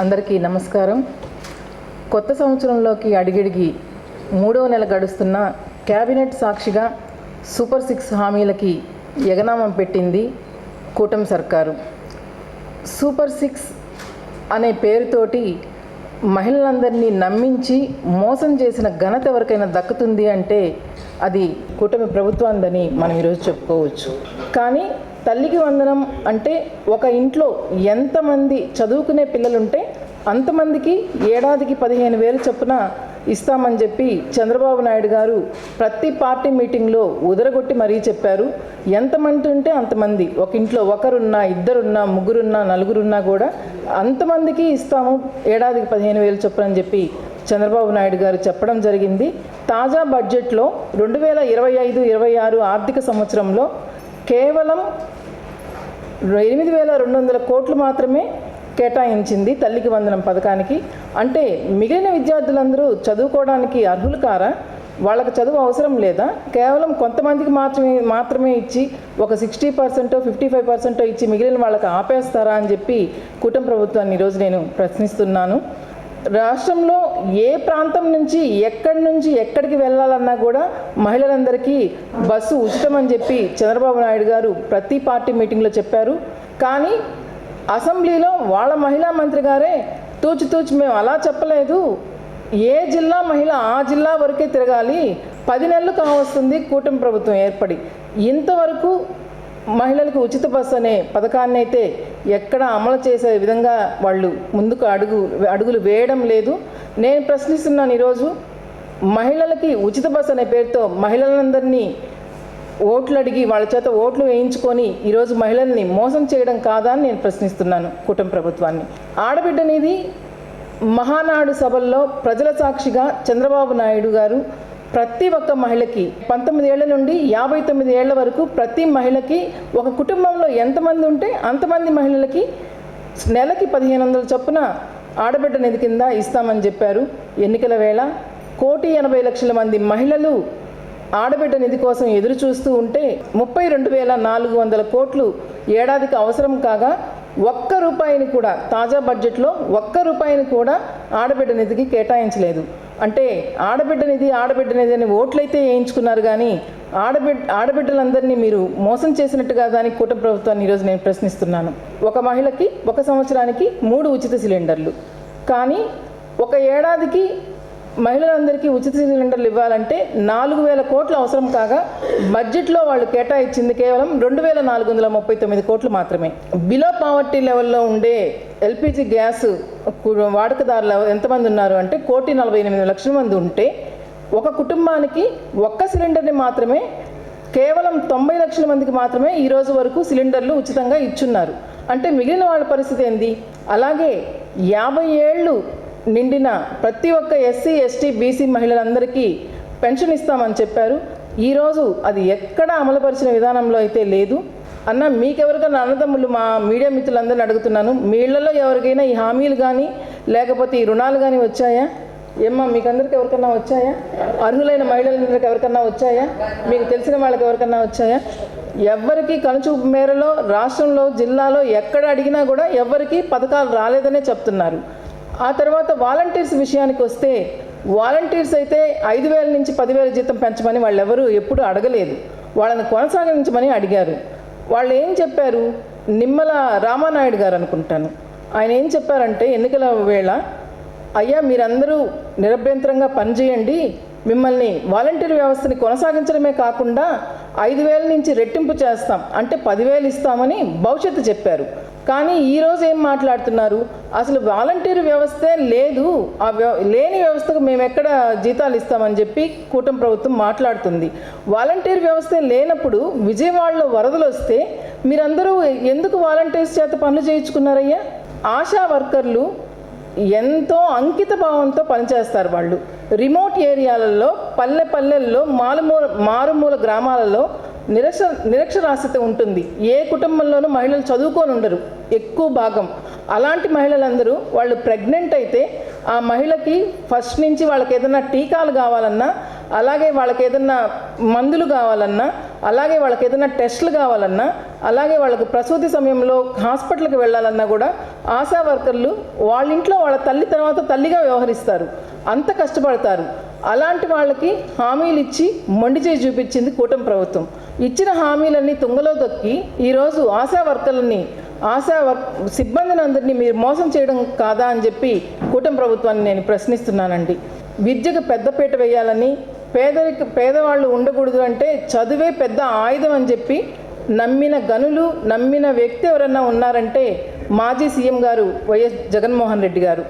అందరికీ నమస్కారం. కొత్త సంవత్సరంలోకి అడిగిడిగి మూడవ నెల గడుస్తున్న క్యాబినెట్ సాక్షిగా సూపర్ సిక్స్ హామీలకి ఎగనామం పెట్టింది కూటమి సర్కారు. సూపర్ సిక్స్ అనే పేరుతోటి మహిళలందరినీ నమ్మించి మోసం చేసిన ఘనత ఎవరికైనా దక్కుతుంది అంటే అది కూటమి ప్రభుత్వాందని మనం ఈరోజు చెప్పుకోవచ్చు. కానీ తల్లికి వందనం అంటే ఒక ఇంట్లో ఎంతమంది చదువుకునే పిల్లలుంటే అంతమందికి ఏడాదికి పదిహేను వేలు చొప్పున ఇస్తామని చెప్పి చంద్రబాబు నాయుడు గారు ప్రతి పార్టీ మీటింగ్లో ఉదరగొట్టి మరీ చెప్పారు. ఎంతమంది ఉంటే అంతమంది. ఒక ఇంట్లో ఒకరున్నా ఇద్దరున్నా ముగ్గురున్నా నలుగురున్నా కూడా అంతమందికి ఇస్తాము ఏడాదికి పదిహేను వేలు చొప్పున అని చెప్పి చంద్రబాబు నాయుడు గారు చెప్పడం జరిగింది. తాజా బడ్జెట్లో రెండు వేల ఇరవై ఐదు ఇరవై ఆరు ఆర్థిక సంవత్సరంలో కేవలం ఎనిమిది వేల రెండు వందల కోట్లు మాత్రమే కేటాయించింది తల్లికి వందనం పథకానికి. అంటే మిగిలిన విద్యార్థులందరూ చదువుకోవడానికి అర్హులు కారా? వాళ్ళకి చదువు అవసరం లేదా? కేవలం కొంతమందికి మాత్రమే మాత్రమే ఇచ్చి ఒక సిక్స్టీ పర్సెంటో ఫిఫ్టీ ఫైవ్ పర్సెంటో ఇచ్చి మిగిలిన వాళ్ళకి ఆపేస్తారా అని చెప్పి కుటుంబ ప్రభుత్వాన్ని ఈరోజు నేను ప్రశ్నిస్తున్నాను. రాష్ట్రంలో ఏ ప్రాంతం నుంచి ఎక్కడి నుంచి ఎక్కడికి వెళ్ళాలన్నా కూడా మహిళలందరికీ బస్సు ఉచితం అని చెప్పి చంద్రబాబు నాయుడు గారు ప్రతి పార్టీ మీటింగ్లో చెప్పారు. కానీ అసెంబ్లీలో వాళ్ళ మహిళా మంత్రి గారే తూచి తూచి మేము అలా చెప్పలేదు. ఏ జిల్లా మహిళ ఆ జిల్లా వరకే తిరగాలి. పది నెలలు కావస్తుంది కూటమి ప్రభుత్వం ఏర్పడి. ఇంతవరకు మహిళలకు ఉచిత బస్సు అనే పథకాన్ని అయితే ఎక్కడ అమలు చేసే విధంగా వాళ్ళు ముందుకు అడుగు అడుగులు వేయడం లేదు. నేను ప్రశ్నిస్తున్నాను ఈరోజు మహిళలకి ఉచిత బస్సు అనే పేరుతో మహిళలందరినీ ఓట్లు అడిగి వాళ్ళ చేత ఓట్లు వేయించుకొని ఈరోజు మహిళల్ని మోసం చేయడం కాదా అని నేను ప్రశ్నిస్తున్నాను కుటుంబ ప్రభుత్వాన్ని. ఆడబిడ్డనేది మహానాడు సభల్లో ప్రజల సాక్షిగా చంద్రబాబు నాయుడు గారు ప్రతి ఒక్క మహిళకి పంతొమ్మిది ఏళ్ళ నుండి యాభై తొమ్మిది ఏళ్ళ వరకు ప్రతి మహిళకి ఒక కుటుంబంలో ఎంతమంది ఉంటే అంతమంది మహిళలకి నెలకి పదిహేను వందల చొప్పున ఆడబిడ్డ నిధి కింద ఇస్తామని చెప్పారు. ఎన్నికల వేళ కోటి ఎనభై లక్షల మంది మహిళలు ఆడబిడ్డ నిధి కోసం ఎదురు చూస్తూ ఉంటే ముప్పై రెండు వేల నాలుగు వందల కోట్లు ఏడాదికి అవసరం కాగా ఒక్క రూపాయిని కూడా తాజా బడ్జెట్లో ఒక్క రూపాయిని కూడా ఆడబిడ్డ నిధికి కేటాయించలేదు. అంటే ఆడబిడ్డ ఆడబిడ్డనిది ఆడబిడ్డ అని ఓట్లయితే వేయించుకున్నారు కానీ ఆడబిడ్ ఆడబిడ్డలందరినీ మీరు మోసం చేసినట్టుగా దానికి కూట ప్రభుత్వాన్ని ఈరోజు నేను ప్రశ్నిస్తున్నాను. ఒక మహిళకి ఒక సంవత్సరానికి మూడు ఉచిత సిలిండర్లు. కానీ ఒక ఏడాదికి మహిళలందరికీ ఉచిత సిలిండర్లు ఇవ్వాలంటే నాలుగు వేల కోట్లు అవసరం కాగా బడ్జెట్లో వాళ్ళు కేటాయించింది కేవలం రెండు వేల నాలుగు వందల ముప్పై తొమ్మిది కోట్లు మాత్రమే. బిలో పావర్టీ లెవెల్లో ఉండే ఎల్పిజి గ్యాస్ కు- వాడకదారులు ఎంతమంది ఉన్నారు అంటే కోటి నలభై ఎనిమిది లక్షల మంది ఉంటే ఒక కుటుంబానికి ఒక్క సిలిండర్ని మాత్రమే కేవలం తొంభై లక్షల మందికి మాత్రమే ఈ రోజు వరకు సిలిండర్లు ఉచితంగా ఇచ్చున్నారు. అంటే మిగిలిన వాళ్ళ పరిస్థితి ఏంది? అలాగే యాభై ఏళ్ళు నిండిన ప్రతి ఒక్క ఎస్సీ ఎస్టీ బీసీ మహిళలందరికీ పెన్షన్ ఇస్తామని చెప్పారు. ఈరోజు అది ఎక్కడ అమలుపరిచిన విధానంలో అయితే లేదు. అన్న మీకెవరికైనా అన్నదమ్ములు మా మీడియా మిత్రులందరిని అడుగుతున్నాను. మీ ఇళ్ళలో ఎవరికైనా ఈ హామీలు కానీ లేకపోతే ఈ రుణాలు కానీ వచ్చాయా? ఏమ్మా మీకందరికి ఎవరికన్నా వచ్చాయా? అర్హులైన మహిళలందరికి ఎవరికన్నా వచ్చాయా? మీకు తెలిసిన వాళ్ళకి ఎవరికన్నా వచ్చాయా? ఎవ్వరికి కనుచూపు మేరలో రాష్ట్రంలో జిల్లాలో ఎక్కడ అడిగినా కూడా ఎవ్వరికి పథకాలు రాలేదనే చెప్తున్నారు. ఆ తర్వాత వాలంటీర్స్ విషయానికి వస్తే వాలంటీర్స్ అయితే ఐదు వేల నుంచి పదివేల జీతం పెంచమని వాళ్ళు ఎవరు ఎప్పుడు అడగలేదు. వాళ్ళని కొనసాగించమని అడిగారు. వాళ్ళు ఏం చెప్పారు? నిమ్మల రామానాయుడు గారు అనుకుంటాను. ఆయన ఏం చెప్పారంటే ఎన్నికల వేళ అయ్యా మీరందరూ నిరభ్యంతరంగా పనిచేయండి మిమ్మల్ని వాలంటీర్ వ్యవస్థని కొనసాగించడమే కాకుండా ఐదు వేల నుంచి రెట్టింపు చేస్తాం. అంటే పదివేలు ఇస్తామని భవిష్యత్తు చెప్పారు. కానీ ఈరోజు ఏం మాట్లాడుతున్నారు? అసలు వాలంటీర్ వ్యవస్థే లేదు. ఆ వ్య- లేని వ్యవస్థకు మేము ఎక్కడ జీతాలు ఇస్తామని చెప్పి కూటమి ప్రభుత్వం మాట్లాడుతుంది. వాలంటీర్ వ్యవస్థ లేనప్పుడు విజయవాడలో వరదలు వస్తే మీరందరూ ఎందుకు వాలంటీర్స్ చేత పనులు చేయించుకున్నారయ్యా? ఆశా వర్కర్లు ఎంతో అంకిత భావంతో పనిచేస్తారు వాళ్ళు. రిమోట్ ఏరియాలలో పల్లె పల్లెల్లో మారుమూల మారుమూల గ్రామాలలో నిరక్ష నిరక్షరాస్యత ఉంటుంది. ఏ కుటుంబంలోనూ మహిళలు చదువుకొని ఉండరు ఎక్కువ భాగం. అలాంటి మహిళలందరూ వాళ్ళు ప్రెగ్నెంట్ అయితే ఆ మహిళకి ఫస్ట్ నుంచి వాళ్ళకి ఏదైనా టీకాలు కావాలన్నా అలాగే వాళ్ళకి ఏదైనా మందులు కావాలన్నా అలాగే వాళ్ళకి ఏదైనా టెస్టులు కావాలన్నా అలాగే వాళ్ళకి ప్రసూతి సమయంలో హాస్పిటల్కి వెళ్ళాలన్నా కూడా ఆశా వర్కర్లు వాళ్ళ ఇంట్లో వాళ్ళ తల్లి తర్వాత తల్లిగా వ్యవహరిస్తారు. అంత కష్టపడతారు. అలాంటి వాళ్ళకి హామీలు ఇచ్చి మొండి చేయి చూపించింది కూటమి ప్రభుత్వం. ఇచ్చిన హామీలన్నీ తుంగలో తొక్కి ఈరోజు ఆశా వర్కర్లని ఆశా వర్క్ సిబ్బందిని అందరినీ మీరు మోసం చేయడం కాదా అని చెప్పి కూటమి ప్రభుత్వాన్ని నేను ప్రశ్నిస్తున్నానండి. విద్యకు పెద్దపీట వేయాలని పేదరిక పేదవాళ్ళు ఉండకూడదు అంటే చదువే పెద్ద ఆయుధం అని చెప్పి నమ్మిన గనులు నమ్మిన వ్యక్తి ఎవరన్నా ఉన్నారంటే మాజీ సీఎం గారు వైఎస్ జగన్మోహన్ రెడ్డి గారు.